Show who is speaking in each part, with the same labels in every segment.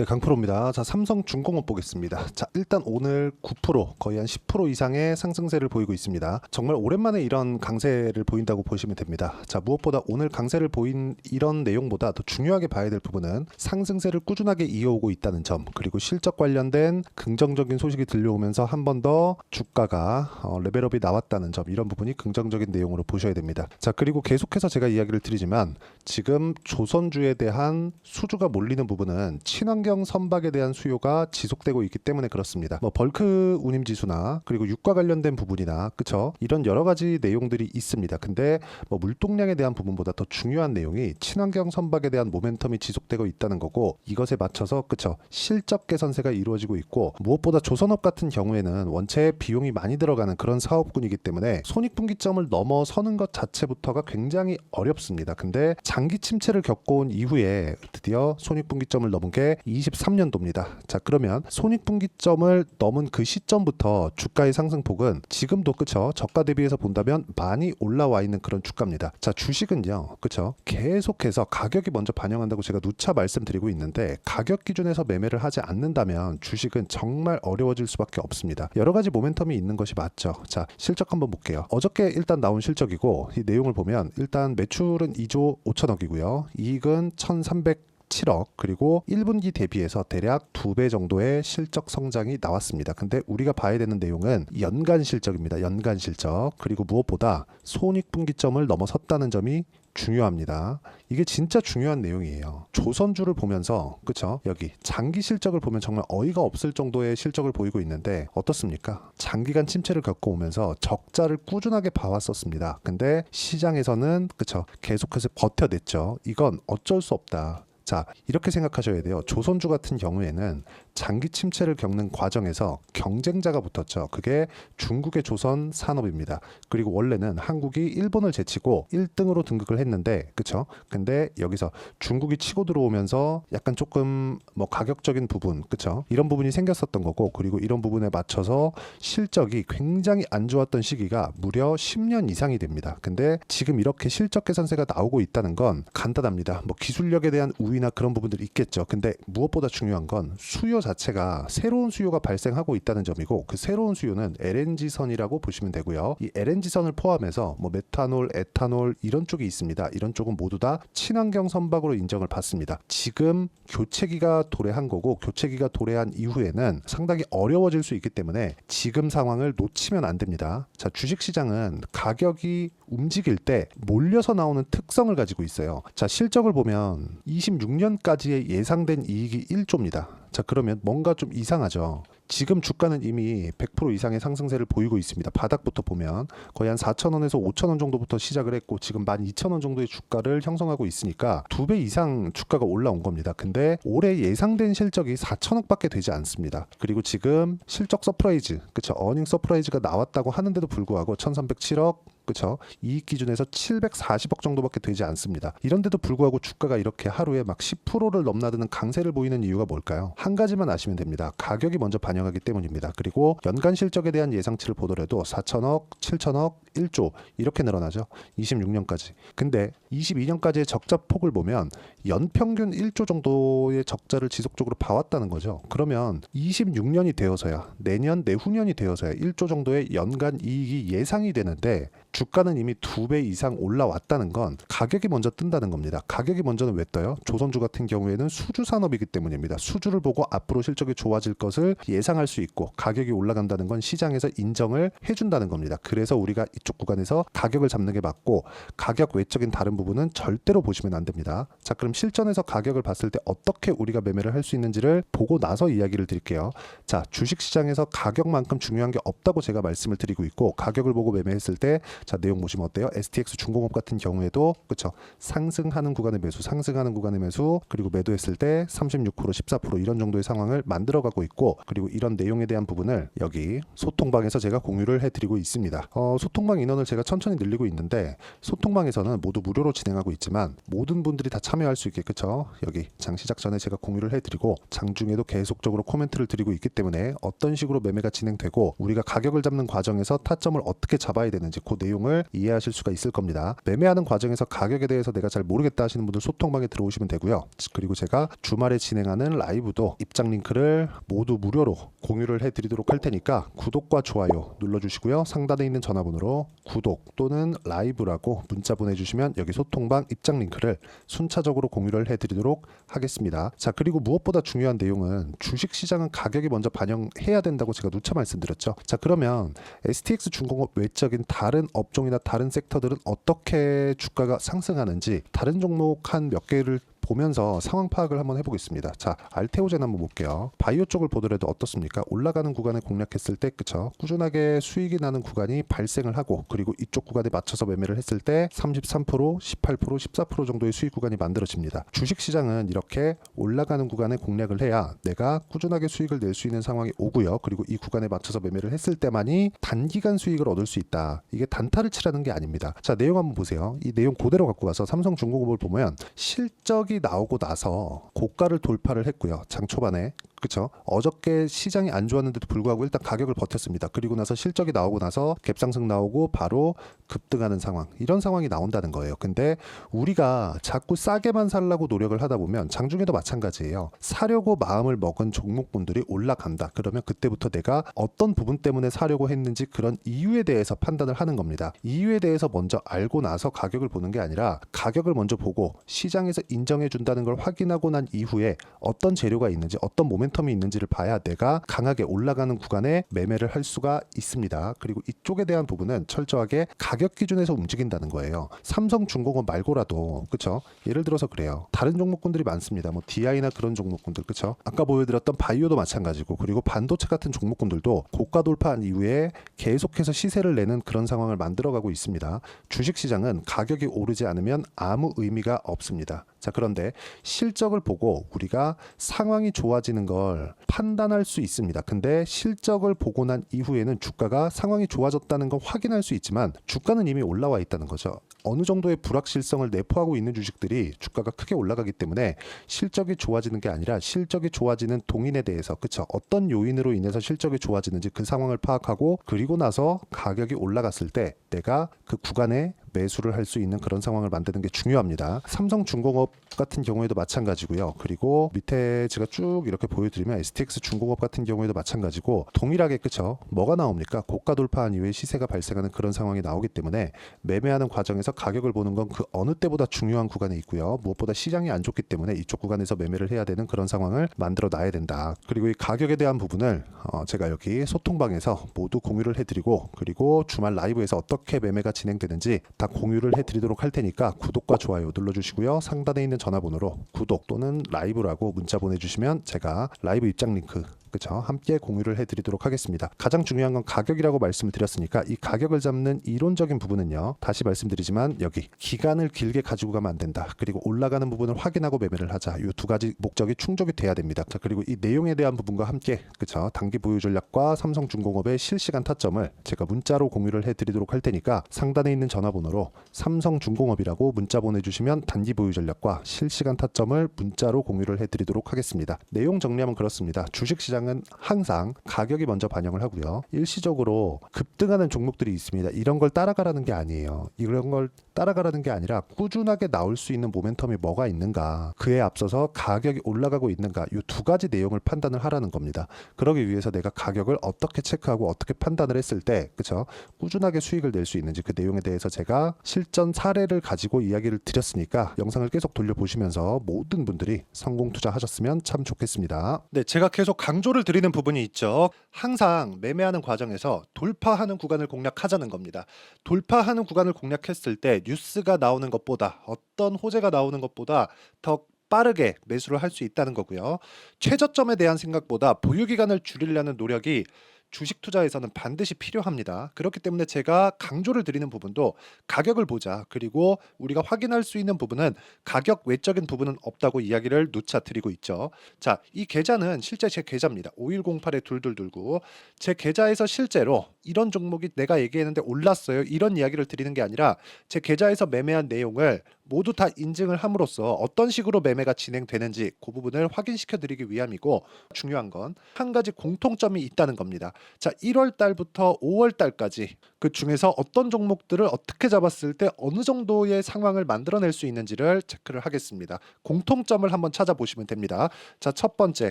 Speaker 1: 네, 강프로입니다. 자, 삼성중공업 보겠습니다. 자, 일단 오늘 9% 거의 한 10% 이상의 상승세를 보이고 있습니다. 정말 오랜만에 이런 강세를 보인다고 보시면 됩니다. 자, 무엇보다 오늘 강세를 보인 이런 내용보다 더 중요하게 봐야 될 부분은 상승세를 꾸준하게 이어오고 있다는 점, 그리고 실적 관련된 긍정적인 소식이 들려오면서 한 번 더 주가가 어, 레벨업이 나왔다는 점, 이런 부분이 긍정적인 내용으로 보셔야 됩니다. 자, 그리고 계속해서 제가 이야기를 드리지만 지금 조선주에 대한 수주가 몰리는 부분은 친환경 선박에 대한 수요가 지속되고 있기 때문에 그렇습니다. 뭐 벌크 운임 지수나 그리고 유가 관련된 부분이나 그쵸 이런 여러 가지 내용들이 있습니다. 근데 뭐 물동량에 대한 부분보다 더 중요한 내용이 친환경 선박에 대한 모멘텀이 지속되고 있다는 거고 이것에 맞춰서 그쵸 실적 개선세가 이루어지고 있고 무엇보다 조선업 같은 경우에는 원체 비용이 많이 들어가는 그런 사업군이기 때문에 손익분기점을 넘어서는 것 자체부터가 굉장히 어렵습니다. 근데 장기 침체를 겪어온 이후에 드디어 손익분기점을 넘은 게 23년도입니다. 자 그러면 손익분기점을 넘은 그 시점부터 주가의 상승폭은 지금도 그쵸 저가 대비해서 본다면 많이 올라와 있는 그런 주가입니다. 자 주식은요 그쵸 계속해서 가격이 먼저 반영한다고 제가 누차 말씀드리고 있는데 가격 기준에서 매매를 하지 않는다면 주식은 정말 어려워질 수밖에 없습니다. 여러 가지 모멘텀이 있는 것이 맞죠. 자 실적 한번 볼게요. 어저께 일단 나온 실적이고 이 내용을 보면 일단 매출은 2조 5천억이고요. 이익은 1,300 7억 그리고 1분기 대비해서 대략 두배 정도의 실적 성장이 나왔습니다. 근데 우리가 봐야 되는 내용은 연간 실적입니다. 연간 실적 그리고 무엇보다 손익분기점을 넘어섰다는 점이 중요합니다. 이게 진짜 중요한 내용이에요. 조선주를 보면서 그쵸 여기 장기 실적을 보면 정말 어이가 없을 정도의 실적을 보이고 있는데 어떻습니까? 장기간 침체를 겪어오면서 적자를 꾸준하게 봐왔었습니다. 근데 시장에서는 그쵸 계속해서 버텨냈죠. 이건 어쩔 수 없다. 자, 이렇게 생각하셔야 돼요. 조선주 같은 경우에는 장기 침체를 겪는 과정에서 경쟁자가 붙었죠. 그게 중국의 조선 산업입니다. 그리고 원래는 한국이 일본을 제치고 1등으로 등극을 했는데, 그쵸? 근데 여기서 중국이 치고 들어오면서 약간 조금 뭐 가격적인 부분, 그쵸? 이런 부분이 생겼었던 거고, 그리고 이런 부분에 맞춰서 실적이 굉장히 안 좋았던 시기가 무려 10년 이상이 됩니다. 근데 지금 이렇게 실적 개선세가 나오고 있다는 건 간단합니다. 뭐 기술력에 대한 우위나 그런 부분들이 있겠죠. 근데 무엇보다 중요한 건 수요 자체가 새로운 수요가 발생하고 있다는 점이고 그 새로운 수요는 LNG선이라고 보시면 되고요. 이 LNG선을 포함해서 뭐 메탄올, 에탄올 이런 쪽이 있습니다. 이런 쪽은 모두 다 친환경 선박으로 인정을 받습니다. 지금 교체기가 도래한 거고 교체기가 도래한 이후에는 상당히 어려워질 수 있기 때문에 지금 상황을 놓치면 안 됩니다. 자, 주식 시장은 가격이 움직일 때 몰려서 나오는 특성을 가지고 있어요. 자, 실적을 보면 26년까지의 예상된 이익이 1조입니다. 자, 그러면 뭔가 좀 이상하죠. 지금 주가는 이미 100% 이상의 상승세를 보이고 있습니다. 바닥부터 보면 거의 한 4,000원에서 5,000원 정도부터 시작을 했고 지금 12,000원 정도의 주가를 형성하고 있으니까 두 배 이상 주가가 올라온 겁니다. 근데 올해 예상된 실적이 4천억밖에 되지 않습니다. 그리고 지금 실적 서프라이즈, 그쵸? 어닝 서프라이즈가 나왔다고 하는데도 불구하고 1,307억 그쵸? 이익 기준에서 740억 정도밖에 되지 않습니다. 이런데도 불구하고 주가가 이렇게 하루에 막 10%를 넘나드는 강세를 보이는 이유가 뭘까요? 한 가지만 아시면 됩니다. 가격이 먼저 반영하기 때문입니다. 그리고 연간 실적에 대한 예상치를 보더라도 4천억, 7천억, 1조 이렇게 늘어나죠. 26년까지. 근데 22년까지의 적자 폭을 보면 연평균 1조 정도의 적자를 지속적으로 봐왔다는 거죠. 그러면 26년이 되어서야 내년 내후년이 되어서야 1조 정도의 연간 이익이 예상이 되는데 주가는 이미 두 배 이상 올라왔다는 건 가격이 먼저 뜬다는 겁니다. 가격이 먼저는 왜 떠요? 조선주 같은 경우에는 수주 산업이기 때문입니다. 수주를 보고 앞으로 실적이 좋아질 것을 예상할 수 있고 가격이 올라간다는 건 시장에서 인정을 해준다는 겁니다. 그래서 우리가 이쪽 구간에서 가격을 잡는 게 맞고 가격 외적인 다른 부분은 절대로 보시면 안 됩니다. 자, 그럼 실전에서 가격을 봤을 때 어떻게 우리가 매매를 할 수 있는지를 보고 나서 이야기를 드릴게요. 자, 주식 시장에서 가격만큼 중요한 게 없다고 제가 말씀을 드리고 있고 가격을 보고 매매했을 때 자, 내용 보시면 어때요? STX 중공업 같은 경우에도 그렇죠. 상승하는 구간의 매수, 상승하는 구간의 매수, 그리고 매도했을 때 36%, 14% 이런 정도의 상황을 만들어 가고 있고 그리고 이런 내용에 대한 부분을 여기 소통방에서 제가 공유를 해 드리고 있습니다. 어, 소통방 인원을 제가 천천히 늘리고 있는데 소통방에서는 모두 무료로 진행하고 있지만 모든 분들이 다 참여할 수 있게 그쵸 여기 장 시작 전에 제가 공유를 해드리고 장중에도 계속적으로 코멘트를 드리고 있기 때문에 어떤 식으로 매매가 진행되고 우리가 가격을 잡는 과정에서 타점을 어떻게 잡아야 되는지 그 내용 을 이해하실 수가 있을 겁니다. 매매하는 과정에서 가격에 대해서 내가 잘 모르겠다 하시는 분들 소통방에 들어오시면 되고요. 그리고 제가 주말에 진행하는 라이브도 입장 링크를 모두 무료로 공유를 해드리도록 할 테니까 구독과 좋아요 눌러주시고요. 상단에 있는 전화번호로 구독 또는 라이브라고 문자 보내주시면 여기 소통방 입장 링크를 순차적으로 공유를 해드리도록 하겠습니다. 자 그리고 무엇보다 중요한 내용은 주식 시장은 가격이 먼저 반영해야 된다고 제가 누차 말씀드렸죠. 자 그러면 STX 중공업 외적인 다른 업 종이나 다른 섹터들은 어떻게 주가가 상승하는지 다른 종목 한 몇 개를 보면서 상황 파악을 한번 해보겠습니다. 자, 알테오젠 한번 볼게요. 바이오 쪽을 보더라도 어떻습니까? 올라가는 구간에 공략했을 때, 그쵸? 꾸준하게 수익이 나는 구간이 발생을 하고, 그리고 이쪽 구간에 맞춰서 매매를 했을 때 33%, 18%, 14% 정도의 수익 구간이 만들어집니다. 주식 시장은 이렇게 올라가는 구간에 공략을 해야 내가 꾸준하게 수익을 낼 수 있는 상황이 오고요. 그리고 이 구간에 맞춰서 매매를 했을 때만이 단기간 수익을 얻을 수 있다. 이게 단타를 치라는 게 아닙니다. 자, 내용 한번 보세요. 이 내용 그대로 갖고 와서 삼성중공업을 보면 실적이 나오고 나서 고가를 돌파를 했고요. 장 초반에. 그쵸 어저께 시장이 안 좋았는데도 불구하고 일단 가격을 버텼습니다. 그리고 나서 실적이 나오고 나서 갭상승 나오고 바로 급등하는 상황. 이런 상황이 나온다는 거예요. 근데 우리가 자꾸 싸게만 살라고 노력을 하다 보면 장중에도 마찬가지예요. 사려고 마음을 먹은 종목군들이 올라간다. 그러면 그때부터 내가 어떤 부분 때문에 사려고 했는지 그런 이유에 대해서 판단을 하는 겁니다. 이유에 대해서 먼저 알고 나서 가격을 보는 게 아니라 가격을 먼저 보고 시장에서 인정해 준다는 걸 확인하고 난 이후에 어떤 재료가 있는지 어떤 모멘 텀이 있는지를 봐야 내가 강하게 올라가는 구간에 매매를 할 수가 있습니다. 그리고 이쪽에 대한 부분은 철저하게 가격 기준에서 움직인다는 거예요. 삼성 중공업 말고라도 그쵸? 예를 들어서 그래요. 다른 종목군들이 많습니다. 뭐 DI나 그런 종목군들 그쵸? 아까 보여드렸던 바이오도 마찬가지고 그리고 반도체 같은 종목군들도 고가 돌파한 이후에 계속해서 시세를 내는 그런 상황을 만들어가고 있습니다. 주식 시장은 가격이 오르지 않으면 아무 의미가 없습니다. 자 그런데 실적을 보고 우리가 상황이 좋아지는 걸 판단할 수 있습니다. 근데 실적을 보고 난 이후에는 주가가 상황이 좋아졌다는 걸 확인할 수 있지만 주가는 이미 올라와 있다는 거죠. 어느 정도의 불확실성을 내포하고 있는 주식들이 주가가 크게 올라가기 때문에 실적이 좋아지는 게 아니라 실적이 좋아지는 동인에 대해서 그쵸 어떤 요인으로 인해서 실적이 좋아지는지 그 상황을 파악하고 그리고 나서 가격이 올라갔을 때 내가 그 구간에 매수를 할 수 있는 그런 상황을 만드는 게 중요합니다. 삼성중공업 같은 경우에도 마찬가지고요. 그리고 밑에 제가 쭉 이렇게 보여드리면 STX 중공업 같은 경우에도 마찬가지고 동일하게 그쵸 뭐가 나옵니까? 고가 돌파한 이후에 시세가 발생하는 그런 상황이 나오기 때문에 매매하는 과정에서 가격을 보는 건 그 어느 때보다 중요한 구간에 있고요. 무엇보다 시장이 안 좋기 때문에 이쪽 구간에서 매매를 해야 되는 그런 상황을 만들어 놔야 된다. 그리고 이 가격에 대한 부분을 어, 제가 여기 소통방에서 모두 공유를 해드리고 그리고 주말 라이브에서 어떻게 매매가 진행되는지 다 공유를 해드리도록 할 테니까 구독과 좋아요 눌러주시고요. 상단에 있는 전화번호로 구독 또는 라이브라고 문자 보내주시면 제가 라이브 입장 링크 그쵸 함께 공유를 해드리도록 하겠습니다. 가장 중요한 건 가격이라고 말씀을 드렸으니까 이 가격을 잡는 이론적인 부분은요. 다시 말씀드리지만 여기 기간을 길게 가지고 가면 안 된다. 그리고 올라가는 부분을 확인하고 매매를 하자. 이 두 가지 목적이 충족이 돼야 됩니다. 자 그리고 이 내용에 대한 부분과 함께 그쵸 단기 보유 전략과 삼성중공업의 실시간 타점을 제가 문자로 공유를 해드리도록 할 테니까 상단에 있는 전화번호로 삼성중공업이라고 문자 보내주시면 단기 보유 전략과 실시간 타점을 문자로 공유를 해드리도록 하겠습니다. 내용 정리하면 그렇습니다. 주식시장 시장은 항상 가격이 먼저 반영을 하고요. 일시적으로 급등하는 종목들이 있습니다. 이런 걸 따라가라는 게 아니에요. 이런 걸 따라가라는 게 아니라 꾸준하게 나올 수 있는 모멘텀이 뭐가 있는가, 그에 앞서서 가격이 올라가고 있는가, 이 두 가지 내용을 판단을 하라는 겁니다. 그러기 위해서 내가 가격을 어떻게 체크하고 어떻게 판단을 했을 때, 그쵸? 꾸준하게 수익을 낼 수 있는지 그 내용에 대해서 제가 실전 사례를 가지고 이야기를 드렸으니까 영상을 계속 돌려보시면서 모든 분들이 성공 투자하셨으면 참 좋겠습니다. 네, 제가 계속 강조 강조를 드리는 부분이 있죠. 항상 매매하는 과정에서 돌파하는 구간을 공략하자는 겁니다. 돌파하는 구간을 공략했을 때 뉴스가 나오는 것보다 어떤 호재가 나오는 것보다 더 빠르게 매수를 할 수 있다는 거고요. 최저점에 대한 생각보다 보유 기간을 줄이려는 노력이 주식 투자에서는 반드시 필요합니다. 그렇기 때문에 제가 강조를 드리는 부분도 가격을 보자. 그리고 우리가 확인할 수 있는 부분은 가격 외적인 부분은 없다고 이야기를 누차 드리고 있죠. 자, 이 계좌는 실제 제 계좌입니다. 5108에 둘둘둘구. 제 계좌에서 실제로 이런 종목이 내가 얘기했는데 올랐어요. 이런 이야기를 드리는 게 아니라 제 계좌에서 매매한 내용을 모두 다 인증을 함으로써 어떤 식으로 매매가 진행되는지 그 부분을 확인시켜 드리기 위함이고 중요한 건 한 가지 공통점이 있다는 겁니다. 자, 1월 달부터 5월 달까지 그 중에서 어떤 종목들을 어떻게 잡았을 때 어느 정도의 상황을 만들어낼 수 있는지를 체크를 하겠습니다. 공통점을 한번 찾아보시면 됩니다. 자, 첫 번째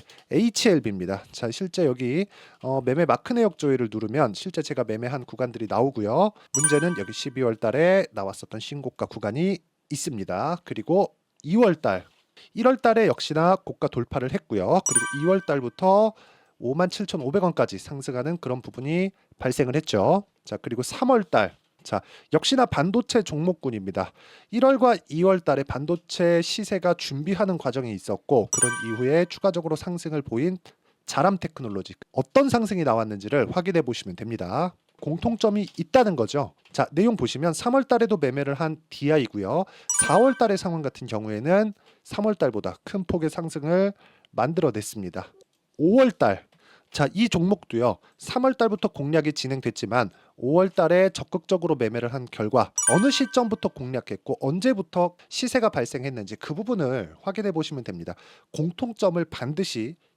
Speaker 1: HLB입니다. 자, 실제 여기 어, 매매 마크 내역 조회를 누르면 실제 제가 매매한 구간들이 나오고요. 문제는 여기 12월 달에 나왔었던 신고가 구간이 있습니다. 그리고 2월 달 1월 달에 역시나 고가 돌파를 했고요. 그리고 2월 달부터 57,500원까지 상승하는 그런 부분이 발생을 했죠. 자, 그리고 3월 달 자, 역시나 반도체 종목군입니다. 1월과 2월 달에 반도체 시세가 준비하는 과정이 있었고 그런 이후에 추가적으로 상승을 보인 자람 테크놀로지 어떤 상승이 나왔는지를 확인해 보시면 됩니다. 공통점이 있다는 거죠. 자, 내용 보시면 3월 달에도 매매를 한 DI고요. 4월 달의 상황 같은 경우에는 3월 달보다 큰 폭의 상승을 만들어냈습니다. 5월 달 자, 이 종목도요. 3월 달부터 공략이 진행됐지만 5월 달에 적극적으로 매매를 한 결과 어느 시점부터 공략했고 언제부터 시세가 발생했는지 그 부분을 확인해 보시면 됩니다. 공통점을 반드시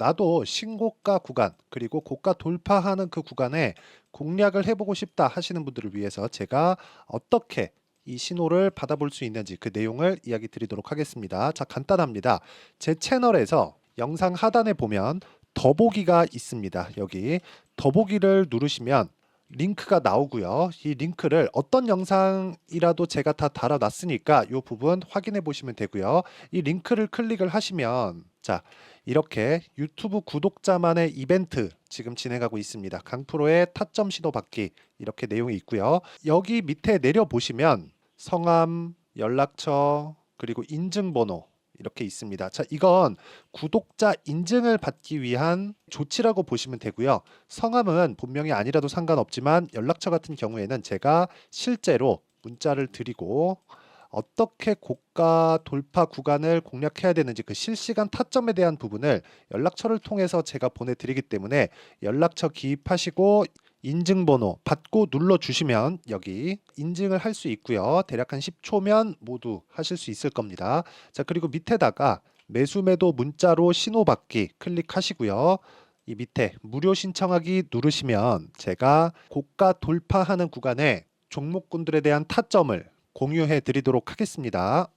Speaker 1: 나도 신고가 구간 그리고 고가 돌파하는 그 구간에 공략을 해보고 싶다 하시는 분들을 위해서 제가 어떻게 이 신호를 받아볼 수 있는지 그 내용을 이야기 드리도록 하겠습니다. 자, 간단합니다. 제 채널에서 영상 하단에 보면 더보기가 있습니다. 여기 더보기를 누르시면 링크가 나오고요. 이 링크를 어떤 영상이라도 제가 다 달아놨으니까 이 부분 확인해 보시면 되고요. 이 링크를 클릭을 하시면 자 이렇게 유튜브 구독자만의 이벤트 지금 진행하고 있습니다. 강프로의 타점 신호 받기 이렇게 내용이 있고요. 여기 밑에 내려 보시면 성함, 연락처 그리고 인증번호 이렇게 있습니다. 자, 이건 구독자 인증을 받기 위한 조치라고 보시면 되고요. 성함은 본명이 아니라도 상관없지만 연락처 같은 경우에는 제가 실제로 문자를 드리고 어떻게 고가 돌파 구간을 공략해야 되는지 그 실시간 타점에 대한 부분을 연락처를 통해서 제가 보내드리기 때문에 연락처 기입하시고 인증번호 받고 눌러주시면 여기 인증을 할 수 있고요. 대략 한 10초면 모두 하실 수 있을 겁니다. 자 그리고 밑에다가 매수 매도 문자로 신호 받기 클릭하시고요. 이 밑에 무료 신청하기 누르시면 제가 고가 돌파하는 구간에 종목군들에 대한 타점을 공유해 드리도록 하겠습니다.